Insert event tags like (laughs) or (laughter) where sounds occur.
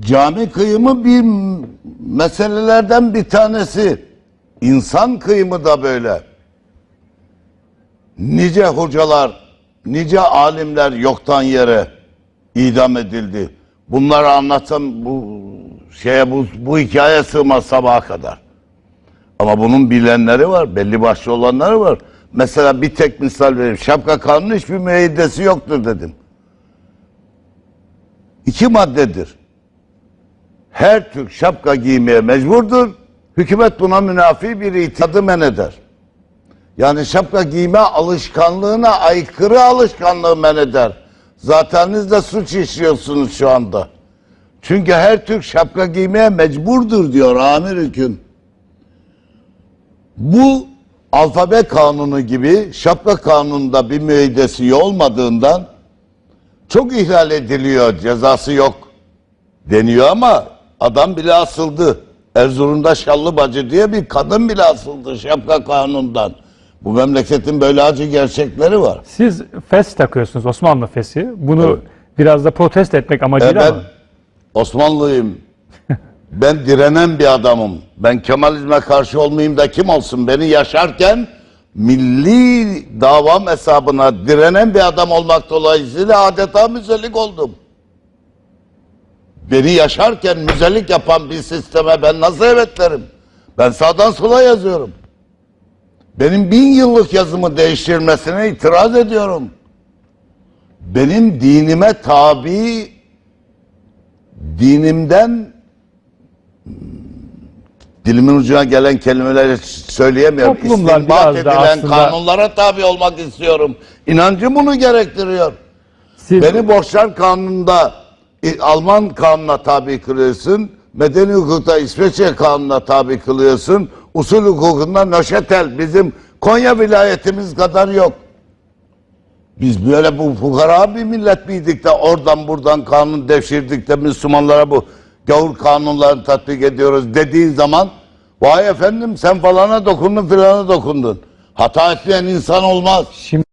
Cami kıyımı bir meselelerden bir tanesi. İnsan kıyımı da böyle. Nice hocalar, nice alimler yoktan yere idam edildi. Bunları anlatsam bu şeye bu, bu hikaye sığmaz sabaha kadar. Ama bunun bilenleri var, belli başlı olanları var. Mesela bir tek misal vereyim. Şapka kanunu hiçbir müeyyidesi yoktur dedim. İki maddedir. Her Türk şapka giymeye mecburdur. Hükümet buna münafi bir itiadı men eder. Yani şapka giyme alışkanlığına aykırı alışkanlığı men eder. Zaten siz de suç işliyorsunuz şu anda. Çünkü her Türk şapka giymeye mecburdur diyor amir hüküm. Bu alfabe kanunu gibi şapka kanununda bir müeyyidesi olmadığından çok ihlal ediliyor, cezası yok deniyor ama adam bile asıldı. Erzurum'da Şallı Bacı diye bir kadın bile asıldı şapka kanundan. Bu memleketin böyle acı gerçekleri var. Siz fes takıyorsunuz Osmanlı fesi. Bunu biraz da protesto etmek E amacıyla ben mı? Osmanlıyım. (laughs) ben direnen bir adamım. Ben Kemalizme karşı olmayayım da kim olsun? Beni yaşarken milli davam hesabına direnen bir adam olmak dolayısıyla adeta müzelik oldum. Beni yaşarken müzelik yapan bir sisteme ben nasıl evet derim? Ben sağdan sola yazıyorum. Benim bin yıllık yazımı değiştirmesine itiraz ediyorum. Benim dinime tabi dinimden hmm, dilimin ucuna gelen kelimeleri söyleyemiyorum. Toplumlar İstinbat edilen aslında- kanunlara tabi olmak istiyorum. İnancım bunu gerektiriyor. Siz Beni borçlar kanununda Alman kanununa tabi kılıyorsun. Medeni hukukta İsveçre kanununa tabi kılıyorsun. Usul hukukunda Nöşetel bizim Konya vilayetimiz kadar yok. Biz böyle bu fukara bir millet miydik de oradan buradan kanun devşirdik de Müslümanlara bu gavur kanunlarını tatbik ediyoruz dediğin zaman vay efendim sen falana dokundun filana dokundun. Hata etmeyen insan olmaz. şimdi